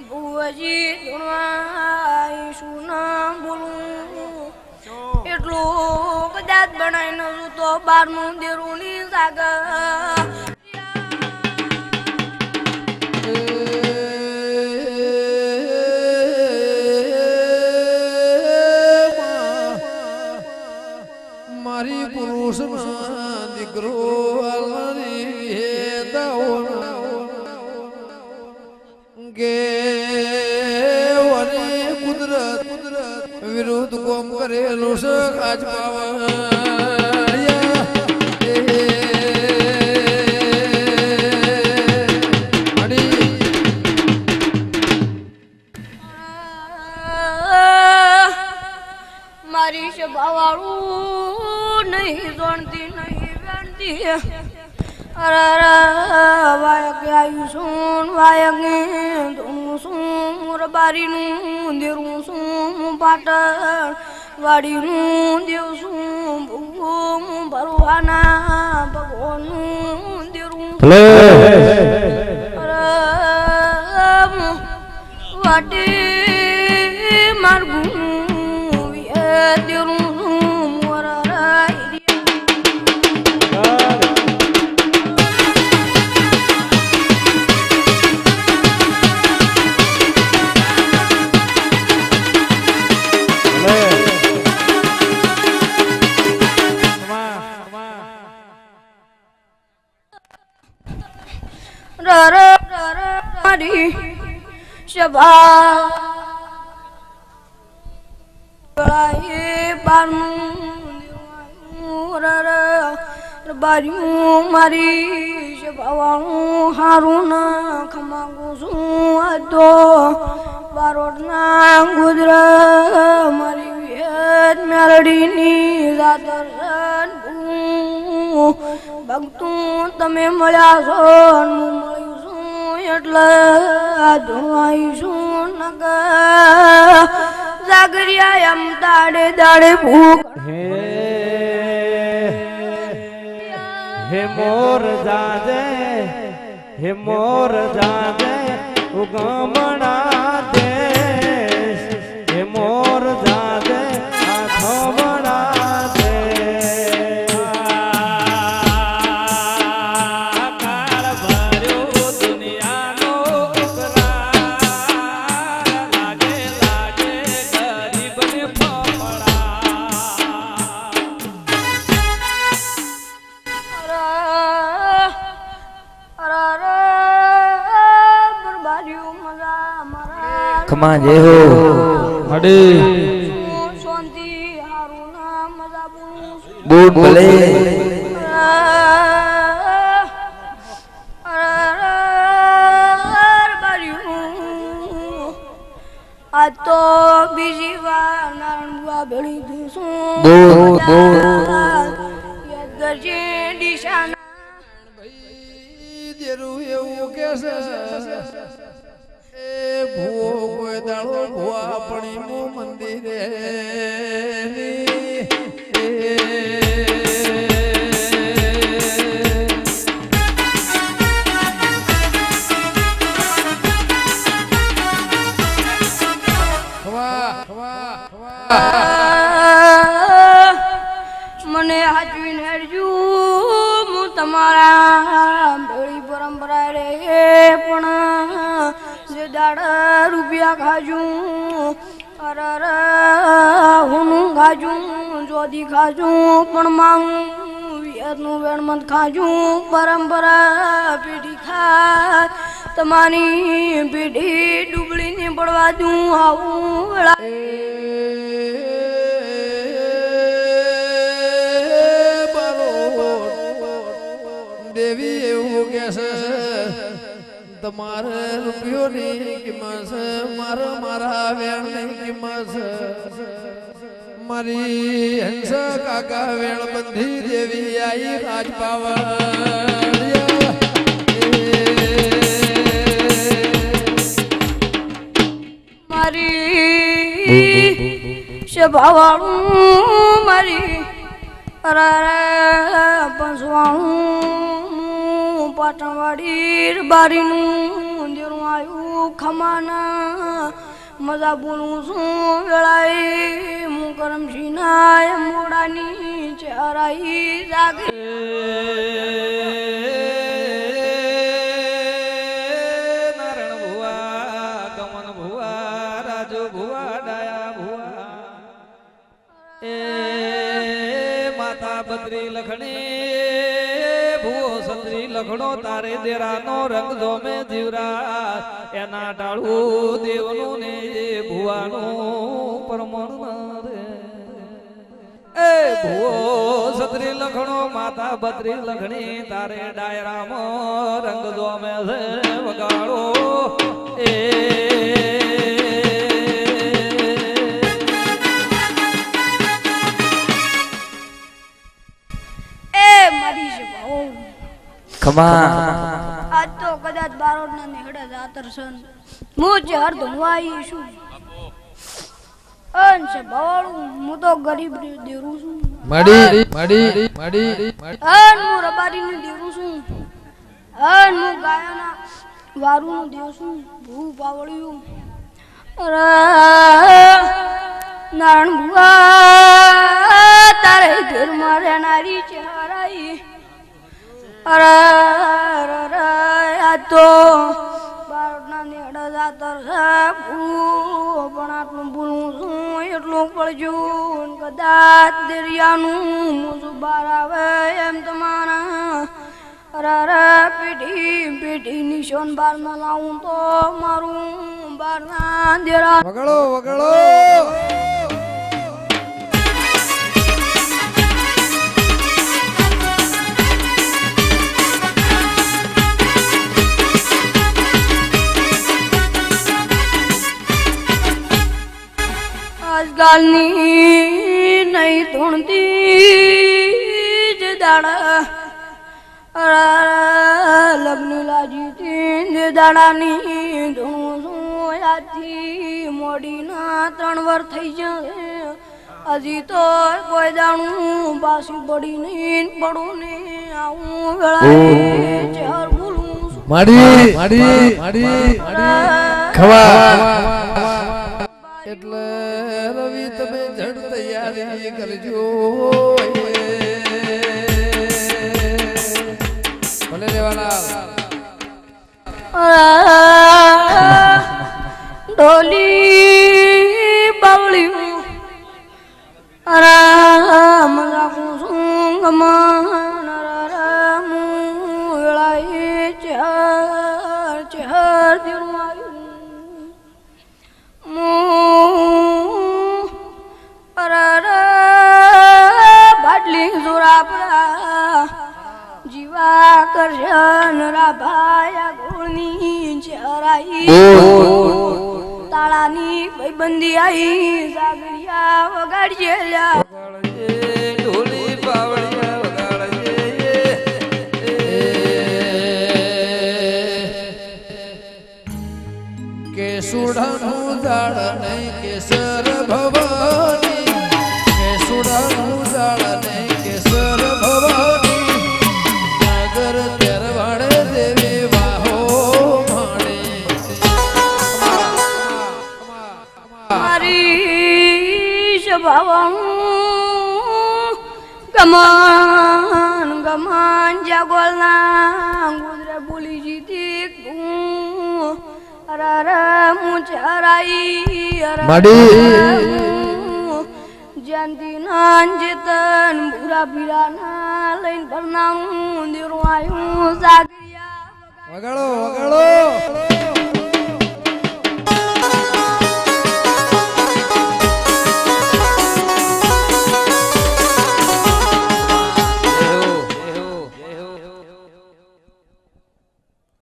ભુવજી ના બોલું? એટલું કદાચ બનાવીને તો દેરું ની સાગર. મારી સભાવાળું નહીં જાણતી નહીં જાણતી અરે અરે વાયક આવ્યું છું વાયક ધૂણું છું રબારીનું દેરું છું, પાટણ. વાડીનું દેવ છું ભૂમ ભરવાના ભગવાનનું દેરું વાટે રર રર મારી સભા ગળાએ બારનું રર બાર્યું મારી સભાવાળું હારું ના ખમાગું છું આ તો બારોટના ગુજર મારી વિયત મેલડીની જાતર ભક્તું એટલે ધોવાઈશું નગ જાગરિયા એમ દાડે દાડે ભૂખ. હે મોર જાજે, હે મોર જાજે, ઉગમણા દે હે મોર ખમા જે હો. અડી શાંતિ હારું ના મજા બોલું બૂટ ભલે. આ તો બીજી વાર નારણબુઆ ભેળી દઈશું બૂટ બૂટ ગરજે દિશાના. ભાઈ દેરું એવું કે છે. ભૂવો કોઈ દાડો ભૂવા પણી મો મંદિરે મને હાચવીને હેરજુ હું તમારા દાડા રૂપિયા ખાજું, અરર હું ખાજું જોધી ખાજું, પણ માંગું વિયતનું વેણમત ખાજું, પરંપરા પેઢી ખા તમારી પેઢી ડૂબળીને પડવા દઉં આવું દેવી એવું કે તમારે રૂપિયોની કિંમત છે, મારા મારા વેણની કિંમત છે. મારી હંસ કાકા વેણ બંધી દેવી આઈ રાજ મારી સભાવાળું મારી પંચવાળું પાટણવાડી બારીનું દેરું આવ્યું ખમાના. મજા બોલું શું વેળાએ. હું કરમશી ના મોડાની ચહેરાઈ જાગે. નારણ લખણો તારે દેરાનો રંગ જોમે જીવરા. એના ટાળું દેવનું ને ભુવાનું પરમણ ભુવો સત્રી લખણો, માતા બત્રી લખણી, તારે ડાયરામાં રંગ જોમે છે વગાડો. એ ભાઉ ખમા. આજ તો કદાચ બારોટના નેહડે જાતર છે હું હર ધુવાઈ છું. અન છે ભાવાળું હું તો ગરીબ દેરું છું. મડી મડી મડી અન હું રબારીનું દેરું છું. અન હું ગાયાના વારુનું દેવ છું. ભૂ પાવળ્યું નારણ ભુવા તારે ઘરમાં રહેનારી છે હરાઈ અરે આ તો બારોટના નેડા જાતર છે. પણ આટલું ભૂલું છું એટલું પડજો કદાચ દરિયાનું મોજું બહાર આવે એમ તમારા. અરે પેઢી પેઢી નિશાન બાર ના લાવું તો મારું બાર ના દેરા આજકાલની નહીં ધૂણતી જ દાડા. લગ્ન લાજી જ દાડાની ધૂણું શું યાદથી મોડીના ત્રણ વાર થઈ જાય. હજી તો કોઈ દાણું પાછું પડી નહીં પડું ને આવું વેળા ચહેર ભૂલું માડી માડી માડી ખમા એટલે રવિ તમે જડ તૈયારી કરજો. ભલે લેવાના ડોલી બાવળી રામ મજાકું શું ગમન રામ વેળાએ ચાર ચાર દેરું આવ્યું. કરશન રાભાયા ગુણની ચરાઈ. તાળાની ભાઈબંધી આઈ સાગરિયા વગાડજે લ્યા. ઢોલી પાવડિયા વગાડજે નહીં કેસર ભવાની ગમન ગમન જાગોલના ગુજરે બોલી જીતી તું. અરે અરે હું ચરાઈ અરે જયંતી નાન ચેતન ભૂરા પીરા ના લઈને પરનાવું દેરું આવ્યું સાગરિયા વગાડો વગાડો.